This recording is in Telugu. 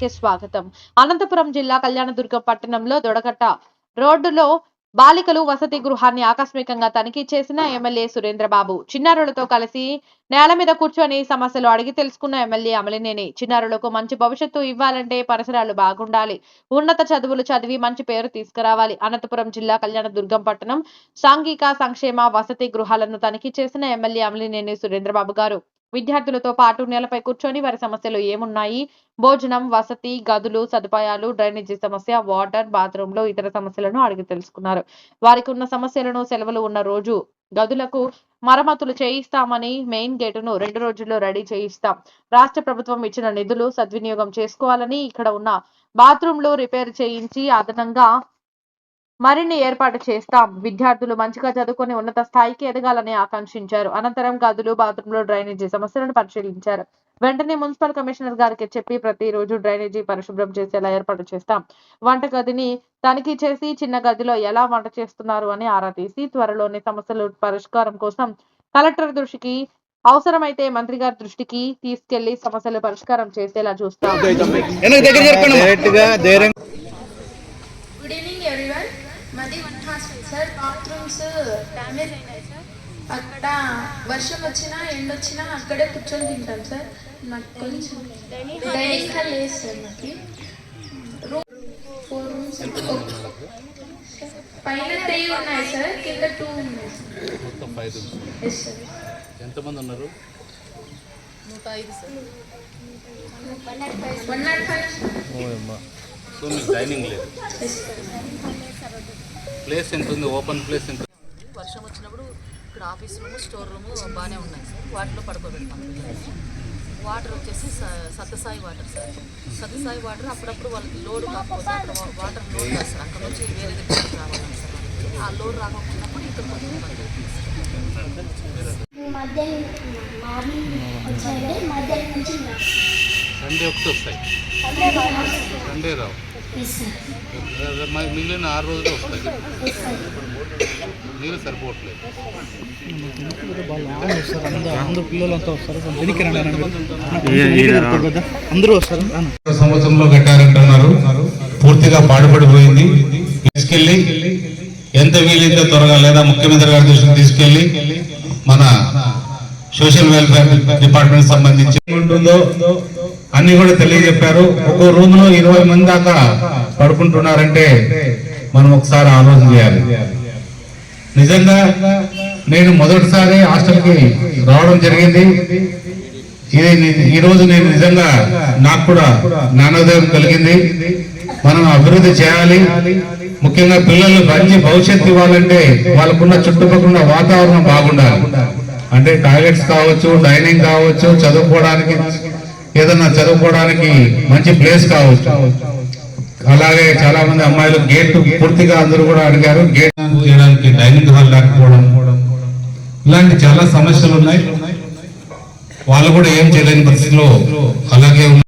కి స్వాగతం. అనంతపురం జిల్లా కళ్యాణదుర్గం పట్టణంలో దొడగట్ట రోడ్డులో బాలికలు వసతి గృహాన్ని ఆకస్మికంగా తనిఖీ చేసిన ఎమ్మెల్యే సురేంద్రబాబు. చిన్నారులతో కలిసి నేల మీద కూర్చొని సమస్యలు అడిగి తెలుసుకున్న ఎమ్మెల్యే అమలినేని. చిన్నారులకు మంచి భవిష్యత్తు ఇవ్వాలంటే పరిసరాలు బాగుండాలి. ఉన్నత చదువులు చదివి మంచి పేరు తీసుకురావాలి. అనంతపురం జిల్లా కళ్యాణదుర్గం పట్టణం సాంఘిక సంక్షేమ వసతి గృహాలను తనిఖీ చేసిన ఎమ్మెల్యే అమలినేని సురేంద్రబాబు గారు. విద్యార్థులతో పాటు నేలపై కూర్చొని వారి సమస్యలు ఏమున్నాయి? భోజనం వసతి గదులు సదుపాయాలు డ్రైనేజీ సమస్య వాటర్ బాత్రూమ్లో ఇతర సమస్యలను అడిగి తెలుసుకున్నారు. వారికి ఉన్న సమస్యలను సెలవులు ఉన్న రోజు గదులకు మరమ్మతులు చేయిస్తామని మెయిన్ గేటును రెండు రోజుల్లో రెడీ చేయిస్తాం. రాష్ట్ర ప్రభుత్వం ఇచ్చిన నిధులు సద్వినియోగం చేసుకోవాలని ఇక్కడ ఉన్న బాత్రూంలు రిపేర్ చేయించి అదనంగా మరిన్ని ఏర్పాటు చేస్తాం. విద్యార్థులు మంచిగా చదువుకొని ఉన్నత స్థాయికి ఎదగాలని ఆకాంక్షించారు. అనంతరం గదులు బాత్రూంలో డ్రైనేజీ సమస్యలను పరిశీలించారు. వెంటనే మున్సిపల్ కమిషనర్ గారికి చెప్పి ప్రతిరోజు డ్రైనేజీ పరిశుభ్రం చేసేలా ఏర్పాటు చేస్తాం. వంట గదిని తనిఖీ చేసి చిన్న గదిలో ఎలా వంట చేస్తున్నారు అని ఆరా తీసి త్వరలోనే సమస్యలు పరిష్కారం కోసం కలెక్టర్ దృష్టికి అవసరమైతే మంత్రి గారి దృష్టికి తీసుకెళ్ళి సమస్యలు పరిష్కారం చేసేలా చూస్తాం. గుడ్ ఈవినింగ్ ఎవ్రీవన్ మాది one hostel sir bathrooms damage అయినాయి సార్ అక్కడ వర్షం వచ్చినా ఎండ వచ్చినా అక్కడే కూర్చొని తింటాం సార్ మాకు కొంచెం డైనింగ్ హాల్ లేదు సార్ మాకు. రూమ్ ఫోర్ రూమ్స్ పైన త్రీ ఉన్నాయి సార్ కింద టూ ఉన్నాయి సార్ మొత్తం ఫైవ్ రూమ్స్ ఎస్ సార్ ఎంతమంది ఉన్నారు? వన్ నాట్ ఫైవ్ సో మీకు డైనింగ్ లేదు. ప్లేస్ ఎంత ఉంది? ఓపెన్ ప్లేస్ ఎంత వర్షం వచ్చినప్పుడు ఇక్కడ ఆఫీస్ రూము స్టోర్ రూము బాగానే ఉన్నాయి సార్. వాటిలో పడుకోబెడతాం. వాటర్ వచ్చేసి Sathya Sai water sir. Sathya Sai water అప్పుడప్పుడు వాళ్ళకి లోడ్ కాకపోతే అక్కడ వాటర్ లోడ్ చేస్తారు అక్కడ నుంచి వేరే దగ్గరికి రావాలని సార్. ఆ లోడ్ రాకపోయినప్పుడు ఇక్కడ కొంచెం ఇబ్బంది మధ్యాహ్నం మార్నింగ్ వచ్చాయంటే మధ్యాహ్నం నుంచి సండే ఒకటి వస్తాయి. సండే రావు. మిగిలిన ఆరు రోజులు వస్తాయి నీళ్ళు సరిపోవట్లేదు అందరూ పిల్లలంతా వస్తారు వెనక్కి రండి అనండి. అందరూ వస్తారు రాను. సంవత్సరంలో కట్టారంటున్నారు పూర్తిగా పాడుపడిపోయింది తీసుకెళ్ళి ఎంత వీలైతే త్వరగా లేదా ముఖ్యమంత్రి గారి దృష్టికి తీసుకెళ్ళి మన సోషల్ వెల్ఫేర్ డిపార్ట్మెంట్ సంబంధించి ఉంటుందో అన్ని కూడా తెలియజెప్పారు. ఒక్కో రూమ్లో ఇరవై మంది దాకా పడుకుంటున్నారంటే మనం ఒకసారి ఆలోచన చేయాలి. నిజంగా నేను మొదటిసారి హాస్టల్కి రావడం జరిగింది. ఇది ఈరోజు ఈ రోజు నేను నిజంగా నాకు కూడా జ్ఞానోదయం కలిగింది. మనం అభివృద్ధి చేయాలి. ముఖ్యంగా పిల్లలు మంచి భవిష్యత్తు ఇవ్వాలంటే వాళ్ళకున్న చుట్టుపక్కల వాతావరణం బాగుండాలి. అంటే టాయిలెట్స్ కావచ్చు డైనింగ్ కావచ్చు చదువుకోవడానికి ఏదన్నా చదువుకోవడానికి మంచి ప్లేస్ కావచ్చు. అలాగే చాలా మంది అమ్మాయిలు గేట్ పూర్తిగా అందరూ కూడా అడిగారు. గేట్ చేయడానికి డైనింగ్ హాల్ లేకపోవడం. ఇలాంటి చాలా సమస్యలు ఉన్నాయి. వాళ్ళు కూడా ఏం చేయలేని పరిస్థితిలో అలాగే